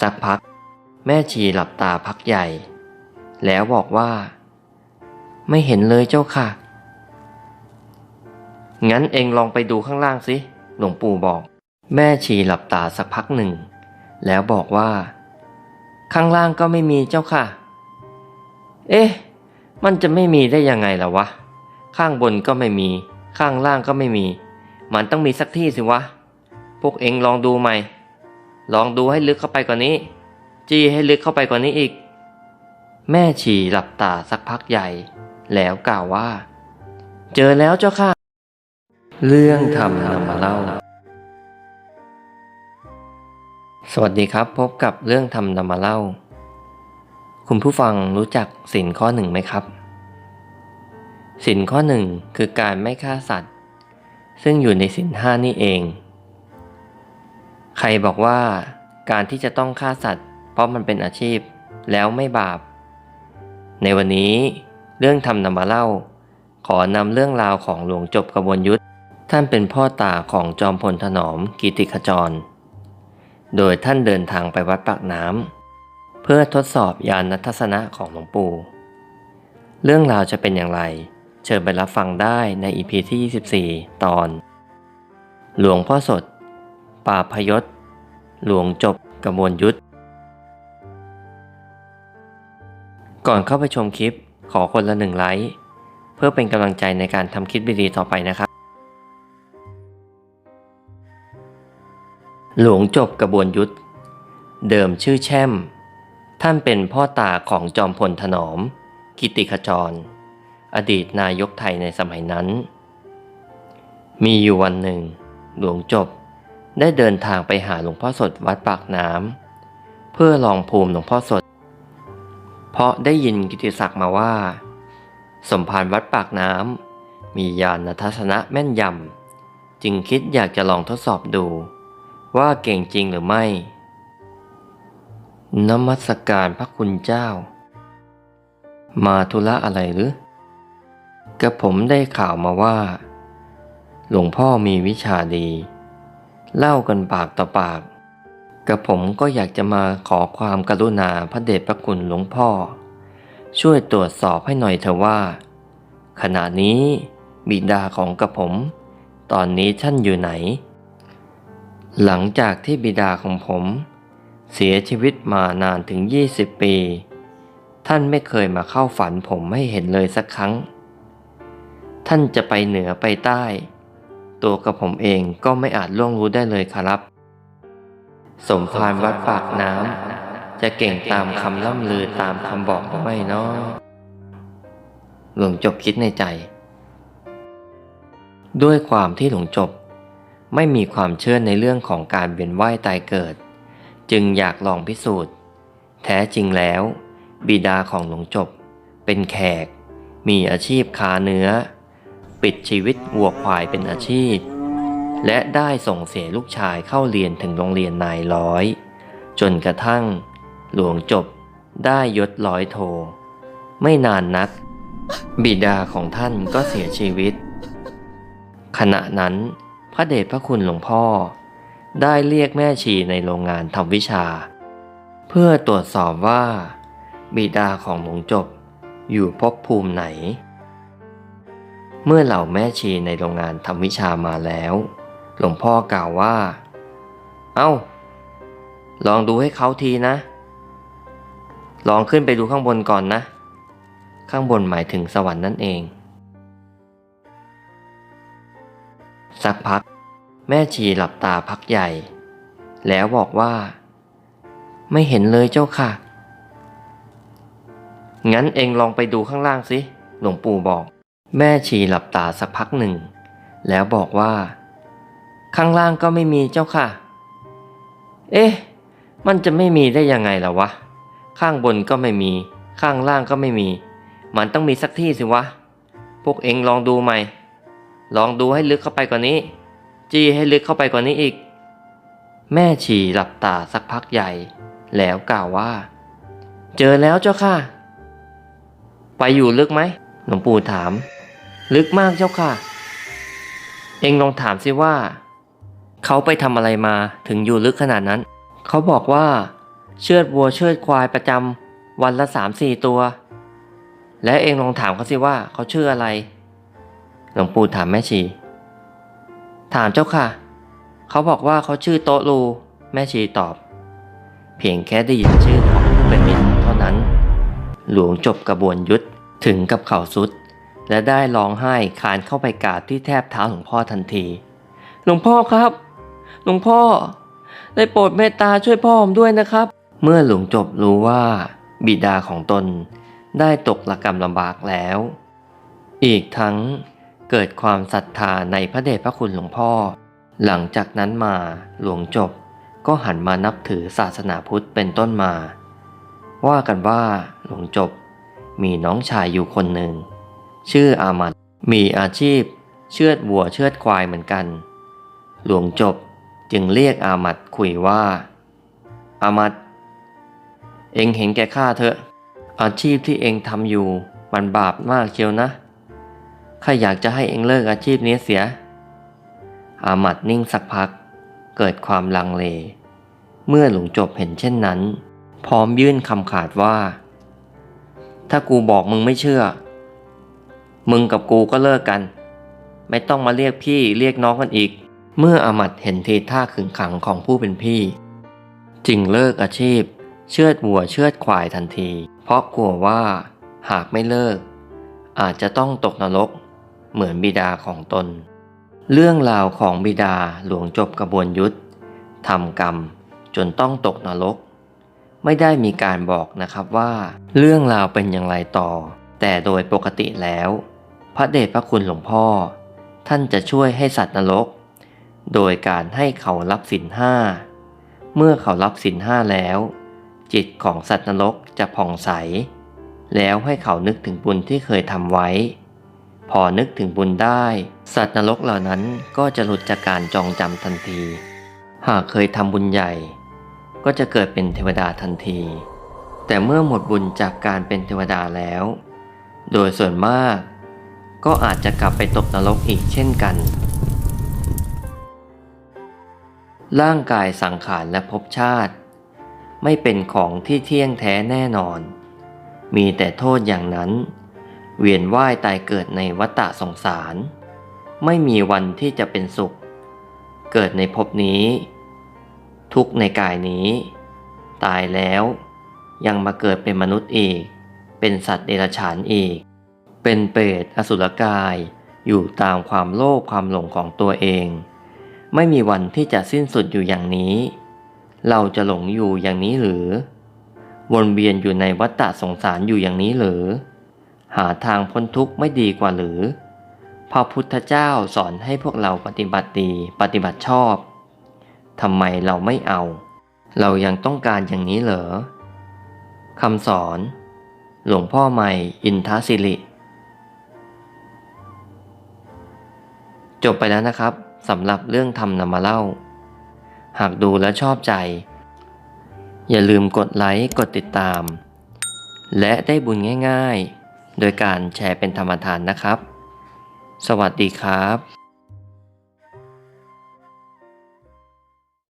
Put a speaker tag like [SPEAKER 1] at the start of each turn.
[SPEAKER 1] สักพัก แม่ชีหลับตาพักใหญ่ แล้วบอกว่า ไม่เห็นเลยเจ้าค่ะ งั้นเองลองไปดูข้างล่างสิ หลวงปู่บอก แม่ชีหลับตาสักพักหนึ่ง แล้วบอกว่า ข้างล่างก็ไม่มีเจ้าค่ะ เอ๊ะ มันจะไม่มีได้ยังไงล่ะวะ ข้างบนก็ไม่มี ข้างล่างก็ไม่มี มันต้องมีสักที่สิวะ พวกเองลองดูไหม ลองดูให้ลึกเข้าไปกว่านี้ จี้ให้ลึกเข้าไปกว่านี้อีก แม่ชีหลับตาสักพักใหญ่ แล้วกล่าวว่า เจอแล้วเจ้าค่ะ เรื่องทำนำมาเล่า สวัสดีครับ พบกับเรื่องทำนำมาเล่า คุณผู้ฟังรู้จักสินข้อหนึ่งไหมครับสินข้อหนึ่งคือการไม่ฆ่าสัตว์ ซึ่งอยู่ในสินห้านี่เอง ใครบอกว่าการที่จะต้องฆ่าสัตว์ เพราะมันเป็นอาชีพแล้วไม่บาป ในวันนี้เรื่องทำนำมาเล่า ขอนำเรื่องราวของหลวงจบกระบวนยุทธท่านเป็นพ่อตาของจอมพลถนอมกิติขจร โดยท่านเดินทางไปวัดปากน้ำเพื่อทดสอบยานทัศนะของหลวงปู่เรื่องราวจะเป็นอย่างไร เชิญไปรับฟังได้ในอีพีที่ 24 ตอน หลวงพ่อสด ป่าพยศ หลวงจบกระบวนยุทธ ก่อนเข้าไปชมคลิปขอคนละหนึ่งไลค์ เพื่อเป็นกำลังใจในการทำคลิปดีๆต่อไปนะครับ หลวงจบกระบวนยุทธ เดิมชื่อแช่ม ท่านเป็นพ่อตาของจอมพลถนอม กิติขจร อดีตนายกไทยในสมัยนั้น มีอยู่วันหนึ่ง หลวงจบ ได้เดินทางไปหาหลวงพ่อสดวัดปากน้ำเพื่อลองภูมิหลวงพ่อสด เพราะได้ยินกิติศักดิ์มาว่า สมภารวัดปากน้ำมีญาณทัศนะแม่นยำจึงคิดอยากจะลองทดสอบดู ว่าเก่งจริงหรือไม่นมัสการพระคุณเจ้า มาธุระอะไรหรือกระผมได้ข่าวมาว่า หลวงพ่อมีวิชาดี เล่ากันปากต่อปาก กระผมก็อยากจะมาขอความกรุณาพระเดชพระคุณหลวงพ่อ ช่วยตรวจสอบให้หน่อยเถอะว่า ขณะนี้บิดาของกระผม ตอนนี้ท่านอยู่ไหน หลังจากที่บิดาของผม เสียชีวิตมานานถึง 20 ปี ท่านไม่เคยมาเข้าฝันผมให้เห็นเลยสักครั้ง ท่านจะไปเหนือไปใต้ ตัวกับผมเองก็ไม่อาจล่วงรู้ได้เลยครับ สมภารวัดปากน้ำจะเก่งตามคำล่ำลือตามคำบอกหรือไม่เนาะหลวงจบคิดในใจ ด้วยความที่หลวงจบ ไม่มีความเชื่อในเรื่องของการเวียนว่ายตายเกิด จึงอยากลองพิสูจน์ แท้จริงแล้ว บิดาของหลวงจบ เป็นแขก มีอาชีพค้าเนื้อ ปิดชีวิตวัวควายเป็นอาชีพ และได้ส่งเสียลูกชายเข้าเรียนถึงโรงเรียนนายร้อย จนกระทั่ง หลวงจบได้ยศร้อยโท ไม่นานนัก บิดาของท่านก็เสียชีวิต ขณะนั้นพระเดชพระคุณหลวงพ่อ ได้เรียกแม่ชีในโรงงานทำวิชา เพื่อตรวจสอบว่า บิดาของหลวงจบอยู่ภพภูมิไหน เมื่อเหล่าแม่ชีในโรงงานทำวิชามาแล้ว หลวงพ่อกล่าวว่า เอา้า ลองดูให้เขาทีนะ ลองขึ้นไปดูข้างบนก่อนนะ ข้างบนหมายถึงสวรรค์นั่นเอง สักพัก แม่ชีหลับตาพักใหญ่ แล้วบอกว่า ไม่เห็นเลยเจ้าค่ะ งั้นเองลองไปดูข้างล่างสิ หลวงปู่บอก แม่ชีหลับตาสักพักหนึ่ง แล้วบอกว่า ข้างล่างก็ไม่มีเจ้าค่ะ เอ๊ะ มันจะไม่มีได้ยังไงล่ะวะ ข้างบนก็ไม่มี ข้างล่างก็ไม่มี มันต้องมีสักที่สิวะ พวกเองลองดูไหมลองดูให้ลึกเข้าไปกว่านี้ จี้ให้ลึกเข้าไปกว่านี้อีก แม่ชีหลับตาสักพักใหญ่ แล้วกล่าวว่า เจอแล้วเจ้าค่ะ ไปอยู่ลึกไหมหลวงปู่ถาม ลึกมากเจ้าค่ะ เองลองถามสิว่า เขาไปทำอะไรมาถึงอยู่ลึกขนาดนั้น เขาบอกว่า เชือดวัวเชือดควายประจำวันละสามสี่ตัว และเองลองถามเขาสิว่าเขาชื่ออะไร หลวงปู่ถามแม่ชี ถามเจ้าค่ะ เขาบอกว่าเขาชื่อโตะลู แม่ชีตอบ เพียงแค่ได้ยินชื่อของผู้เป็นมิตรเท่านั้น หลวงจบกระบวนยุทธถึงกับเข่าสุด และได้ร้องไห้คานเข้าไปกราบที่แทบเท้าหลวงพ่อทันที หลวงพ่อครับ หลวงพ่อ ได้โปรดเมตตาช่วยพ่อผมด้วยนะครับ เมื่อหลวงจบรู้ว่าบิดาของตนได้ตกระกรรมลำบากแล้ว อีกทั้งเกิดความศรัทธาในพระเดชพระคุณหลวงพ่อ หลังจากนั้นมาหลวงจบก็หันมานับถือศาสนาพุทธเป็นต้นมา ว่ากันว่าหลวงจบมีน้องชายอยู่คนหนึ่ง ชื่ออามัดมีอาชีพ เชือดวัวเชือดควายเหมือนกัน หลวงจบจึงเรียกอามัดคุยว่า อามัดเองเห็นแก่ข้าเถอะ อาชีพที่เองทำอยู่มันบาปมากเชียวนะข้าอยากจะให้เองเลิกอาชีพนี้เสีย อามัดนิ่งสักพัก เกิดความลังเล เมื่อหลวงจบเห็นเช่นนั้น พร้อมยื่นคำขาดว่า ถ้ากูบอกมึงไม่เชื่อ มึงกับกูก็เลิกกัน ไม่ต้องมาเรียกพี่เรียกน้องกันอีก เมื่ออมัดเห็นทีท่าขึงขังของผู้เป็นพี่ จึงเลิกอาชีพ เชือดวัวเชือดควายทันที เพราะกลัวว่าหากไม่เลิก อาจจะต้องตกนรกเหมือนบิดาของตน เรื่องราวของบิดาหลวงจบกระบวนยุทธทำกรรมจนต้องตกนรก ไม่ได้มีการบอกนะครับว่า เรื่องราวเป็นอย่างไรต่อ แต่โดยปกติแล้ว พระเดชพระคุณหลวงพ่อ ท่านจะช่วยให้สัตว์นรก โดยการให้เขารับสินห้า เมื่อเขารับสินห้าแล้ว จิตของสัตว์นรกจะผ่องใส แล้วให้เขานึกถึงบุญที่เคยทำไว้ พอนึกถึงบุญได้ สัตว์นรกเหล่านั้นก็จะหลุดจากการจองจำทันที หากเคยทำบุญใหญ่ ก็จะเกิดเป็นเทวดาทันที แต่เมื่อหมดบุญจากการเป็นเทวดาแล้ว โดยส่วนมาก ก็อาจจะกลับไปตกนรกอีกเช่นกัน ร่างกายสังขารและภพชาติ ไม่เป็นของที่เที่ยงแท้แน่นอน มีแต่โทษอย่างนั้น เวียนว่ายตายเกิดในวัฏฏะสงสาร ไม่มีวันที่จะเป็นสุข เกิดในภพนี้ ทุกในกายนี้ ตายแล้วยังมาเกิดเป็นมนุษย์อีก เป็นสัตว์เดรัจฉานอีก เป็นเปรตอสุรกาย อยู่ตามความโลภความหลงของตัวเอง ไม่มีวันที่จะสิ้นสุดอยู่อย่างนี้ เราจะหลงอยู่อย่างนี้หรือ วนเวียนอยู่ในวัฏฏะสงสารอยู่อย่างนี้หรือ หาทางพ้นทุกข์ไม่ดีกว่าหรือพระพุทธเจ้าสอนให้พวกเราปฏิบัติดีปฏิบัติชอบทำไมเราไม่เอา เรายังต้องการอย่างนี้เหรอคำสอน หลวงพ่อใหม่อินทศิริ จบไปแล้วนะครับสำหรับเรื่องทำนำมาเล่า หากดูและชอบใจ อย่าลืมกดไลค์กดติดตาม และได้บุญง่ายๆ โดยการแชร์เป็นธรรมทานนะครับ สวัสดีครับ